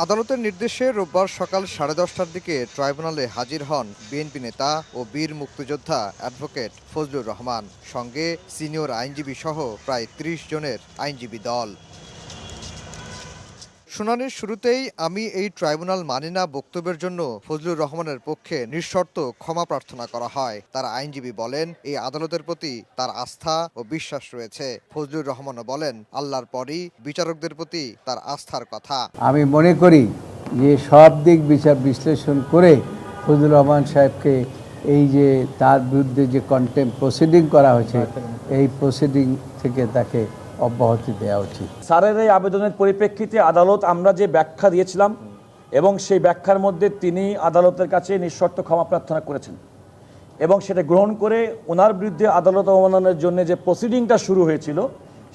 আদালতের নির্দেশে রোববার সকাল সাড়ে দশটার দিকে ট্রাইব্যুনালে হাজির হন বিএনপি নেতা ও বীর মুক্তিযোদ্ধা অ্যাডভোকেট ফজলুর রহমান। সঙ্গে সিনিয়র আইনজীবী সহ প্রায় ত্রিশ জনের আইনজীবী দল। শুনানির শুরুতেই আমি এই ট্রাইব্যুনাল মানি না বক্তব্যের জন্য ফজলুর রহমানের পক্ষে নিঃশর্ত ক্ষমা প্রার্থনা করা হয়। তার আইনজীবী বলেন, এই আদালতের প্রতি তার আস্থা ও বিশ্বাস রয়েছে। ফজলুর রহমানও বলেন, আল্লাহর পরই বিচারকদের প্রতি তার আস্থার কথা। আমি মনে করি যে সব দিক বিচার বিশ্লেষণ করে ফজলুর রহমান সাহেবকে এই যে তার বিরুদ্ধে যে কন্টেম্প প্রসিডিং করা হয়েছে, এই প্রসিডিং থেকে তাকে অব্যাহতি দেওয়া উচিত। স্যারের এই আবেদনের পরিপ্রেক্ষিতে আদালত আমরা যে ব্যাখ্যা দিয়েছিলাম এবং সেই ব্যাখ্যার মধ্যে তিনি আদালতের কাছে নিঃশর্ত ক্ষমা প্রার্থনা করেছেন এবং সেটা গ্রহণ করে ওনার বিরুদ্ধে আদালত অবমাননের জন্য যে প্রসিডিংটা শুরু হয়েছিল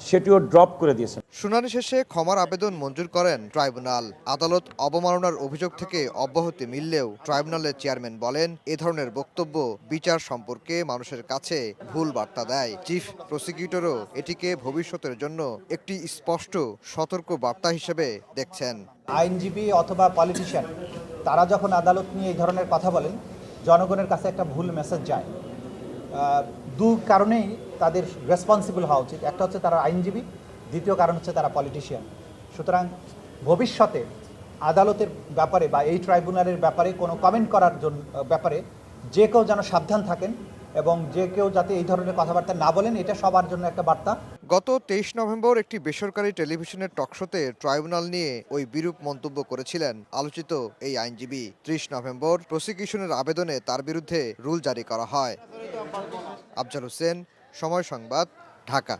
সেটিও ড্রপ করে দিয়েছেন। শুনানি শেষে ক্ষমার আবেদন মঞ্জুর করেন ট্রাইব্যুনাল। আদালত অবমাননার অভিযোগ থেকে অব্যাহতি মিললেও ট্রাইব্যুনালের চেয়ারম্যান বলেন এ ধরনের বক্তব্য বিচার সম্পর্কে মানুষের কাছে ভুল বার্তা দেয়। চিফ প্রসিকিউটরও এটিকে ভবিষ্যতের জন্য একটি স্পষ্ট সতর্ক বার্তা হিসেবে দেখছেন। আইনজীবী অথবা পলিটিশিয়ান তারা যখন আদালত নিয়ে এই ধরনের কথা বলেন জনগণের কাছে একটা ভুল মেসেজ যায়। দু কারণেই তাদের রেসপন্সিবল হওয়া উচিত। একটা হচ্ছে তারা আইনজীবী, দ্বিতীয় কারণ হচ্ছে তারা পলিটিশিয়ান সুতরাং ভবিষ্যতে আদালতের ব্যাপারে বা এই ট্রাইব্যুনালের ব্যাপারে কোনো কমেন্ট করার জন্য ব্যাপারে যে কেউ যেন সাবধান থাকেন এবং যে কেউ যাতে এই ধরনের কথাবার্তা না বলেন, এটা সবার জন্য একটা বার্তা। গত তেইশ নভেম্বর একটি বেসরকারি টেলিভিশনের টকশোতে ট্রাইব্যুনাল নিয়ে ওই বিরূপ মন্তব্য করেছিলেন আলোচিত এই আইনজীবী। ত্রিশ নভেম্বর প্রসিকিউশনের আবেদনে তার বিরুদ্ধে রুল জারি করা হয়। আফজাল হোসেন সময় সংবাদ ঢাকা।